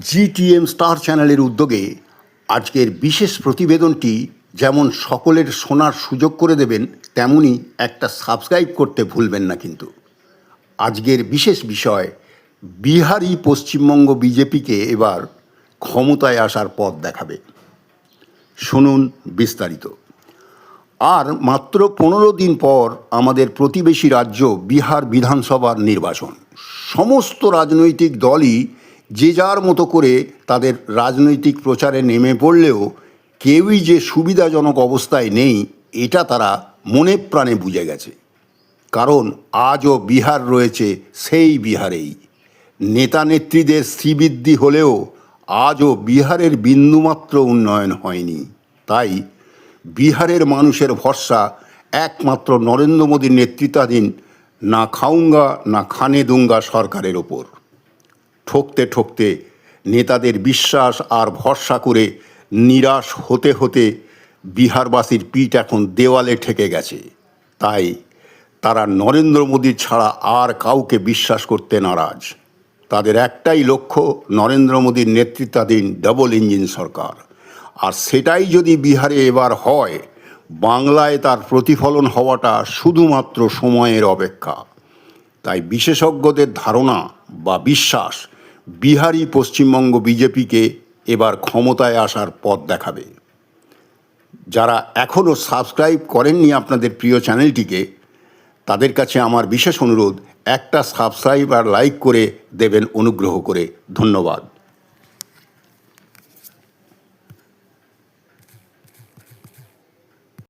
GTM star চ্যানেলের উদ্যোগে আজকের বিশেষ প্রতিবেদনটি যেমন সকলের শোনার সুযোগ করে দেবেন, তেমনি একটা সাবস্ক্রাইব করতে ভুলবেন না কিন্তু। আজকের বিশেষ বিষয় বিহারই পশ্চিমবঙ্গ বিজেপিকে এবার ক্ষমতায় আসার পথ দেখাবে। শুনুন বিস্তারিত। আর মাত্র পনেরো দিন পর আমাদের প্রতিবেশী রাজ্য বিহার বিধানসভার নির্বাচন। সমস্ত রাজনৈতিক দলই যে যার মতো করে তাদের রাজনৈতিক প্রচারে নেমে পড়লেও কেউই যে সুবিধাজনক অবস্থায় নেই, এটা তারা মনে প্রাণে বুঝে গেছে। কারণ আজও বিহার রয়েছে সেই বিহারেই। নেতা নেত্রীদের শ্রীবৃদ্ধি হলেও আজও বিহারের বিন্দুমাত্র উন্নয়ন হয়নি। তাই বিহারের মানুষের ভরসা একমাত্র নরেন্দ্র মোদীর নেতৃত্বাধীন না খাউঙ্গা, না খানে দুঙ্গা সরকারের ওপর। ঠকতে ঠকতে নেতাদের বিশ্বাস আর ভরসা করে নিরাশ হতে হতে বিহারবাসীর পিঠ এখন দেওয়ালে ঠেকে গেছে। তাই তারা নরেন্দ্র মোদী ছাড়া আর কাউকে বিশ্বাস করতে নারাজ। তাদের একটাই লক্ষ্য, নরেন্দ্র মোদীর নেতৃত্বাধীন ডবল ইঞ্জিন সরকার। আর সেটাই যদি বিহারে এবার হয়, বাংলায় তার প্রতিফলন হওয়াটা শুধুমাত্র সময়ের অপেক্ষা। তাই বিশেষজ্ঞদের ধারণা বা বিশ্বাস বিহারি পশ্চিমবঙ্গ বিজেপিকে এবার ক্ষমতায় আসার পথ দেখাবে। যারা এখনও সাবস্ক্রাইব করেননি আপনাদের প্রিয় চ্যানেলটিকে, তাদের কাছে আমার বিশেষ অনুরোধ, একটা সাবস্ক্রাইব আর লাইক করে দেবেন অনুগ্রহ করে। ধন্যবাদ।